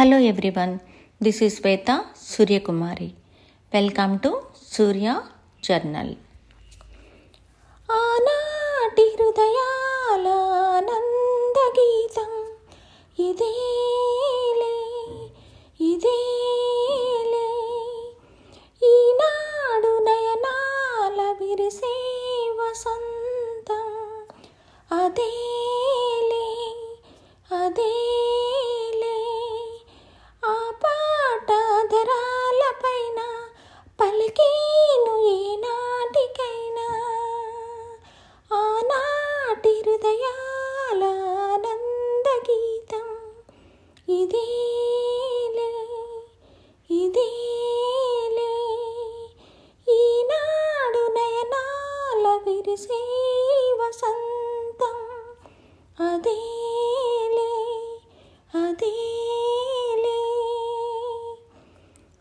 Hello everyone, this is Sweta Suryakumari. Welcome to Surya Journal.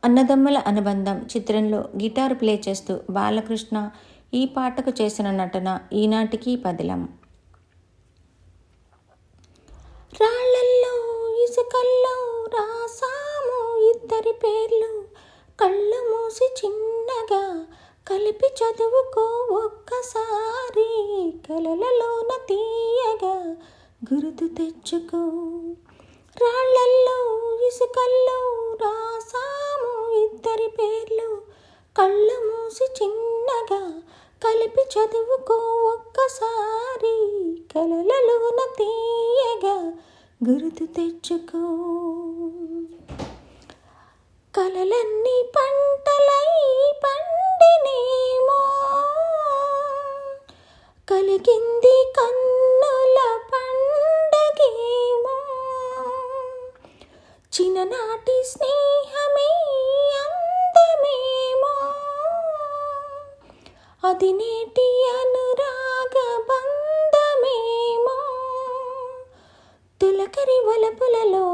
అన్నదమ్ముల అనుబంధం చిత్రంలో guitar play చేస్తూ బాలకృష్ణ ఈ పాటకు చేసిన నటన ఈనాటికి పదిలం రాళ్ళల్లో ఇసుకల్లో రాసాము ఇద్దరి పేర్లు కళ్ళు మూసి చిన్నగా కలిపి చదువుకో ఒక్కసారి కలలలోన తీయగా గుర్తు తెచ్చుకో రాళ్ళల్లో ఇసుకల్లో రాసా ఇద్దరి పేర్లు కళ్ళు మూసి చిన్నగా కలిపి చదువుకో ఒక్కసారి కలలలోన తీయగా గుర్తు తెచ్చుకో కలలన్నీ పంటలై పండినేమో కలిగింది కన్నుల పండగేమో చిన్ననాటి స్నేహ అది అనురాగ బంధమేమో తులకరి వలపులలో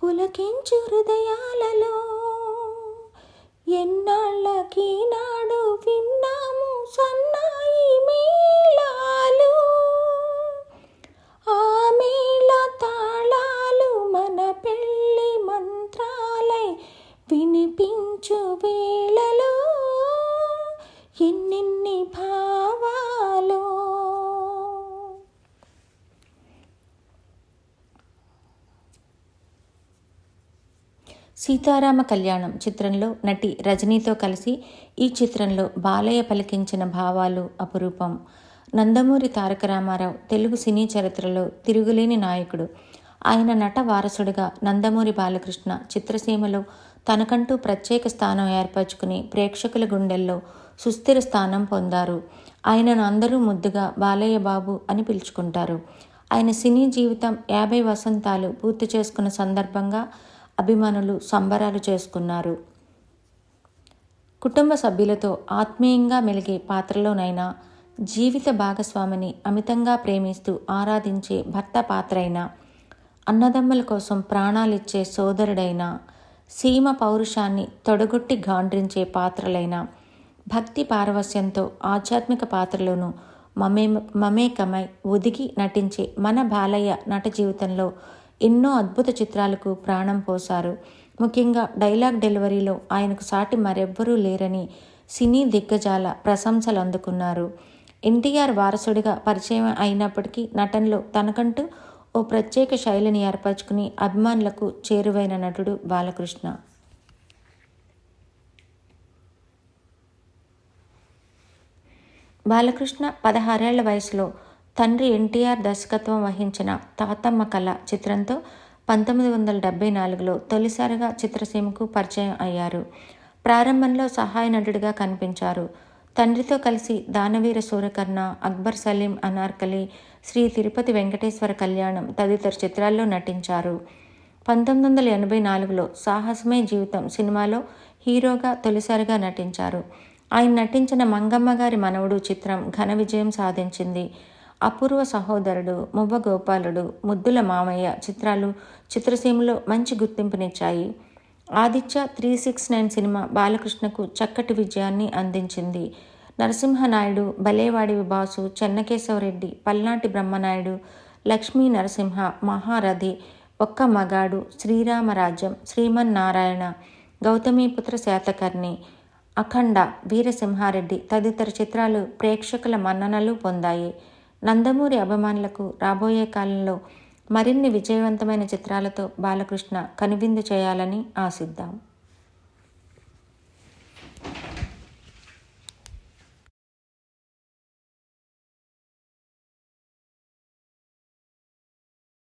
పులకించు హృదయాలలో ఎన్నాళ్ళకి నాడు విన్నాము సన్నాయి మేళాలు ఆ మేళ తాళాలు మన పెళ్ళి మంత్రాలై వినిపించు వేళలో ఎన్నెన్ని భావాలు సీతారామ కళ్యాణం చిత్రంలో నటి రజనీతో కలిసి ఈ చిత్రంలో బాలయ్య పలికించిన భావాలు అపురూపం నందమూరి తారక రామారావు తెలుగు సినీ చరిత్రలో తిరుగులేని నాయకుడు ఆయన నట వారసుడిగా నందమూరి బాలకృష్ణ చిత్రసీమలో తనకంటూ ప్రత్యేక స్థానం ఏర్పరచుకుని ప్రేక్షకుల గుండెల్లో సుస్థిర స్థానం పొందారు ఆయనను అందరూ ముద్దుగా బాలయ్య బాబు అని పిలుచుకుంటారు ఆయన సినీ జీవితం యాభై వసంతాలు పూర్తి చేసుకున్న సందర్భంగా అభిమానులు సంబరాలు చేసుకున్నారు కుటుంబ సభ్యులతో ఆత్మీయంగా మెలిగే పాత్రలోనైనా జీవిత భాగస్వామిని అమితంగా ప్రేమిస్తూ ఆరాధించే భర్త పాత్రైనా అన్నదమ్ముల కోసం ప్రాణాలిచ్చే సోదరుడైనా సీమ పౌరుషాన్ని తొడగొట్టి గాండ్రించే పాత్రలైన భక్తి పారవశ్యంతో ఆధ్యాత్మిక పాత్రలోనూ మమే మమేకమై ఒదిగి నటించే మన బాలయ్య నట జీవితంలో ఎన్నో అద్భుత చిత్రాలకు ప్రాణం పోశారు ముఖ్యంగా డైలాగ్ డెలివరీలో ఆయనకు సాటి మరెవ్వరూ లేరని సినీ దిగ్గజాల ప్రశంసలు అందుకున్నారు ఎన్టీఆర్ వారసుడిగా పరిచయం అయినప్పటికీ నటనలో తనకంటూ ఓ ప్రత్యేక శైలిని ఏర్పరచుకుని అభిమానులకు చేరువైన నటుడు బాలకృష్ణ బాలకృష్ణ పదహారేళ్ల వయసులో తండ్రి ఎన్టీఆర్ దర్శకత్వం వహించిన తాతమ్మ కళ చిత్రంతో పంతొమ్మిది వందల డెబ్బై నాలుగులో తొలిసారిగా చిత్రసీమకు పరిచయం అయ్యారు ప్రారంభంలో సహాయ నటుడిగా కనిపించారు తండ్రితో కలిసి దానవీర సూరకర్ణ అక్బర్ సలీం అనార్కలి శ్రీ తిరుపతి వెంకటేశ్వర కళ్యాణం తదితర చిత్రాల్లో నటించారు పంతొమ్మిది వందల ఎనభై నాలుగులో సాహసమే జీవితం సినిమాలో హీరోగా తొలిసారిగా నటించారు ఆయన నటించిన మంగమ్మ గారి మనవడు చిత్రం ఘన విజయం సాధించింది అపూర్వ సహోదరుడు గోపాలుడు ముద్దుల మామయ్య చిత్రాలు చిత్రసీమలో మంచి గుర్తింపునిచ్చాయి Aditya three six nine cinema బాలకృష్ణకు చక్కటి విజయాన్ని అందించింది నరసింహనాయుడు బలేవాడి విభాసు చెన్నకేశవరెడ్డి పల్నాటి బ్రహ్మనాయుడు లక్ష్మీ నరసింహ మహారథి ఒక్క మగాడు శ్రీరామరాజ్యం శ్రీమన్నారాయణ గౌతమీపుత్ర శాతకర్ణి అఖండ వీరసింహారెడ్డి తదితర చిత్రాలు ప్రేక్షకుల మన్ననలు పొందాయి నందమూరి అభిమానులకు రాబోయే కాలంలో మరిన్ని విజయవంతమైన చిత్రాలతో బాలకృష్ణ కనువిందు చేయాలని ఆశిద్దాం